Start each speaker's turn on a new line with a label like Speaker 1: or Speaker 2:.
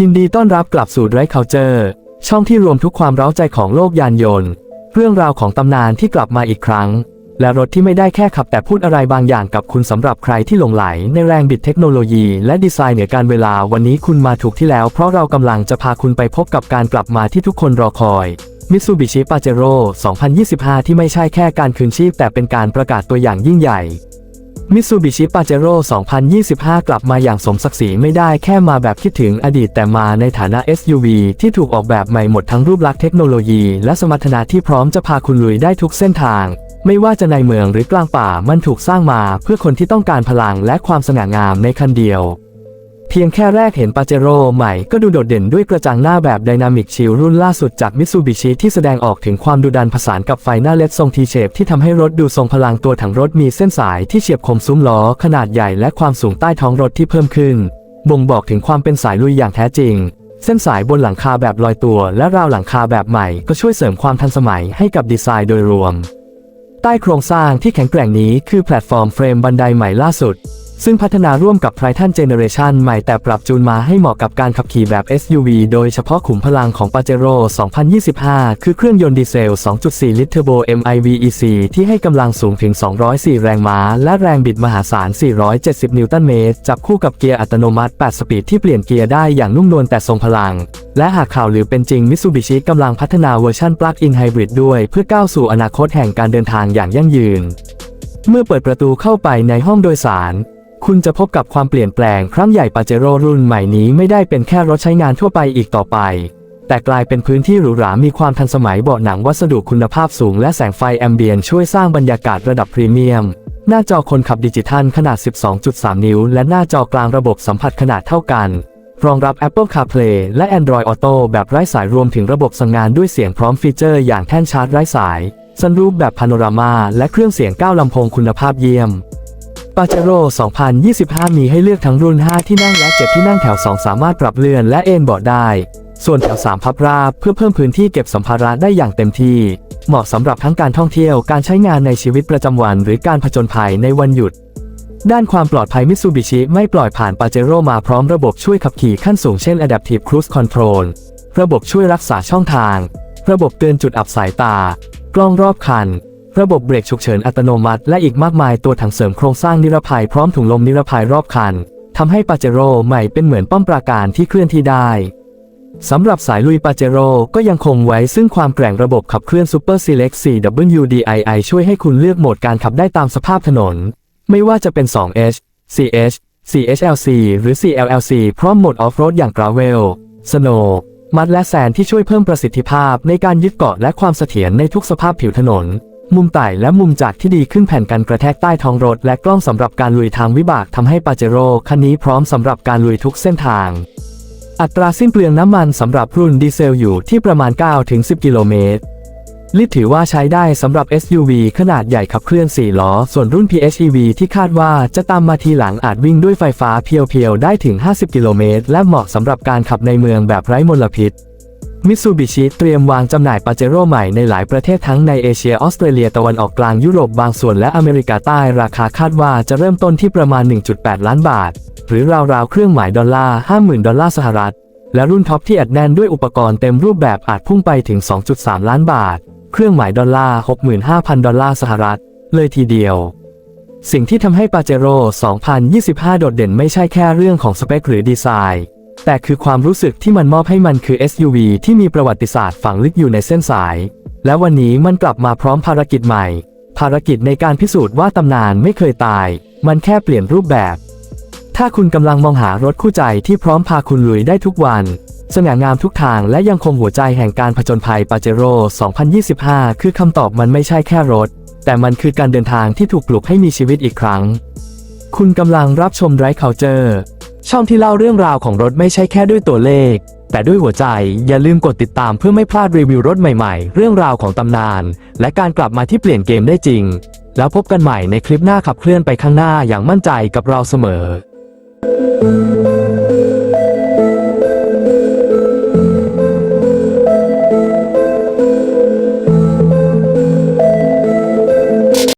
Speaker 1: ยินดีต้อนรับกลับสู่ Drive Culture ช่องที่รวมทุกความเร้าใจของโลกยานยนต์ เรื่องราวของตำนานที่กลับมาอีกครั้ง และรถที่ไม่ได้แค่ขับแต่พูดอะไรบางอย่างกับคุณสำหรับใครที่หลงไหล ในแรงบิดเทคโนโลยีและดีไซน์เหนือการเวลาวันนี้คุณมาถูกที่แล้วเพราะเรากำลังจะพาคุณไปพบกับการกลับมาที่ทุกคนรอคอย Mitsubishi Pajero 2025 ที่ไม่ใช่แค่การคืนชีพแต่เป็นการประกาศตัวอย่างยิ่งใหญ่ มิซูบิชิปาเจโร่2025 กลับมาอย่างสมศักดิ์ศรีไม่ได้แค่มาแบบคิดถึงอดีตแต่มาในฐานะ SUV ที่ถูกออกแบบใหม่หมดทั้งรูปลักษณ์เทคโนโลยี และสมรรถนะที่พร้อมจะพาคุณลุยได้ทุกเส้นทาง ไม่ว่าจะในเมืองหรือกลางป่ามันถูกสร้างมาเพื่อคนที่ต้องการพลังและความสง่างามในคันเดียว เพียงแค่แรกเห็นปาเจโร่ใหม่ก็ดูโดดเด่นด้วยกระจังหน้าแบบไดนามิกชิลรุ่นล่าสุดจากมิ t ูบิชิที่แสดงออกถึงความดุดันผสานกับไฟหน้าเล็ดทรงทีเชฟที่ทำให้รถดูทรงพลังตัวถังรถมีเส้นสายที่เฉียบคมซุ้มล้อขนาดใหญ่และความสูงใต้ท้องรถที่เพิ่มขึ้น บ่งบอกถึงความเป็นสายลุยอย่างแท้จริง เส้นสายบนหลังคาแบบลอยตัว และราวหลังคาแบบใหม่ก็ช่วยเสริมความทันสมัยให้กับดีไซน์โดยรวม ใต้โครงสร้างที่แข็งแกร่งนี้คือแพลตฟอร์มเฟรมบันไดใหม่ล่าสุด ซึ่งพัฒนาร่วมกับ Triton Generation ใหม่แต่ปรับจูนมาให้เหมาะกับการขับขี่แบบ SUV โดยเฉพาะขุมพลังของ Pajero 2025 คือเครื่องยนต์ดีเซล 2.4 ลิตรเทอร์โบ MIVEC ที่ให้กำลังสูงถึง 204 แรงม้า และแรงบิดมหาศาล 470 นิวตันเมตร จับคู่กับเกียร์อัตโนมัติ 8 สปีดที่เปลี่ยนเกียร์ได้อย่างนุ่มนวลแต่ทรงพลัง และหากข่าวลือเป็นจริง Mitsubishi กำลังพัฒนาเวอร์ชัน Plug-in Hybrid ด้วยเพื่อก้าวสู่อนาคตแห่งการเดินทางอย่างยั่งยืน เมื่อเปิดประตูเข้าไปในห้องโดยสาร คุณจะพบกับความเปลี่ยนแปลงครั้งใหญ่ปาเจโร่รุ่นใหม่นี้ไม่ได้เป็นแค่รถใช้งานทั่วไปอีกต่อไป แต่กลายเป็นพื้นที่หรูหรา มีความทันสมัยเบาะหนังวัสดุคุณภาพสูงและแสงไฟแอมเบียนช่วยสร้างบรรยากาศระดับพรีเมียม หน้าจอคนขับดิจิทัลขนาด 12.3 นิ้ว และหน้าจอกลางระบบสัมผัสขนาดเท่ากัน รองรับ Apple CarPlay และ Android Auto แบบไร้สายรวมถึงระบบสั่งงานด้วยเสียงพร้อมฟีเจอร์อย่างแท่นชาร์จไร้สายซันรูปแบบพาโนรามาและเครื่องเสียง9ลำโพงคุณภาพเยี่ยม ปาเจโร่2025 มีให้เลือกทั้งรุ่น 5 ที่นั่งและ 7 ที่นั่งแถว 2 สามารถปรับเลื่อนและเอนเบาะได้ ส่วนแถว 3 พับราบเพื่อเพิ่มพื้นที่เก็บสัมภาระได้อย่างเต็มที่ เหมาะสำหรับทั้งการท่องเที่ยว การใช้งานในชีวิตประจำวัน หรือการผจญภัยในวันหยุด ด้านความปลอดภัยมิตซูบิชิไม่ปล่อยผ่านปาเจโร่มาพร้อมระบบช่วยขับขี่ขั้นสูงเช่น Adaptive Cruise Control ระบบช่วยรักษาช่องทาง ระบบเตือนจุดอับสายตา กล้องรอบคัน ระบบเบรกฉุกเฉินอัตโนมัติ และอีกมากมายตัวถังเสริมโครงสร้างนิรภัยพร้อมถุงลมนิรภัยรอบคันทำให้ปาเจโร่ใหม่เป็นเหมือนป้อมปราการที่เคลื่อนที่ได้สำหรับสายลุยปาเจโร่ก็ยังคงไว้ซึ่งความแกร่งระบบขับเคลื่อน Super Select 4WDII ช่วยให้คุณเลือกโหมดการขับได้ตามสภาพถนน ไม่ว่าจะเป็น 2H 4H 4HLC หรือ 4LLC พร้อมโหมดออฟโรดอย่าง Gravel Snow มัดและแซนที่ช่วยเพิ่มประสิทธิภาพในการยึดเกาะและความเสถียรในทุกสภาพผิวถนน มุมไต่และมุมจากที่ดีขึ้นแผ่นกันกระแทกใต้ท้องรถ และกล้องสำหรับการลุยทางวิบากทำให้ปาเจโร่คันนี้พร้อมสำหรับการลุยทุกเส้นทาง อัตราสิ้นเปลืองน้ำมันสำหรับรุ่นดีเซลอยู่ที่ประมาณ 9-10 กิโลเมตรลิตถือว่าใช้ได้สำหรับ SUV ขนาดใหญ่ขับเคลื่อน 4 ล้อ ส่วนรุ่น PHEV ที่คาดว่าจะตามมาทีหลังอาจวิ่งด้วยไฟฟ้าเพียวๆ ได้ถึง 50 กิโลเมตร และเหมาะสำหรับการขับในเมืองแบบไร้มลพิษ มิตซูบิชิเตรียมวางจำหน่ายปาเจโร่ใหม่ในหลายประเทศทั้งในเอเชียออสเตรเลียตะวันออกกลางยุโรปบางส่วนและอเมริกาใต้ราคาคาดว่าจะเริ่มต้นที่ประมาณ 1.8 ล้านบาท หรือราวๆเครื่องหมายดอลลาร์ 50,000 ดอลลาร์สหรัฐ และรุ่นท็อปที่อัดแน่นด้วยอุปกรณ์เต็มรูปแบบอาจพุ่งไปถึง 2.3 ล้านบาท เครื่องหมายดอลลาร์ 65,000 ดอลลาร์สหรัฐ เลยทีเดียวสิ่งที่ทำให้ปาเจโร่2025 โดดเด่นไม่ใช่แค่เรื่องของสเปคหรือดีไซน์ แต่คือความรู้สึกที่มันมอบให้มันคือ SUV ที่มีประวัติศาสตร์ฝังลึกอยู่ในเส้นสาย และวันนี้มันกลับมาพร้อมภารกิจใหม่ ภารกิจในการพิสูจน์ว่าตำนานไม่เคยตาย มันแค่เปลี่ยนรูปแบบ ถ้าคุณกำลังมองหารถคู่ใจที่พร้อมพาคุณลุยได้ทุกวัน สง่างามทุกทางและยังคงหัวใจแห่งการผจญภัยปาเจโร่2025 คือคำตอบมันไม่ใช่แค่รถ แต่มันคือการเดินทางที่ถูกปลุกให้มีชีวิตอีกครั้ง คุณกำลังรับชม Drive Culture ช่องที่เล่าเรื่องราวของรถไม่ใช่แค่ด้วยตัวเลข แต่ด้วยหัวใจอย่าลืมกดติดตามเพื่อไม่พลาดรีวิวรถใหม่ๆ เรื่องราวของตำนาน และการกลับมาที่เปลี่ยนเกมได้จริง แล้วพบกันใหม่ในคลิปหน้าขับเคลื่อนไปข้างหน้าอย่างมั่นใจกับเราเสมอ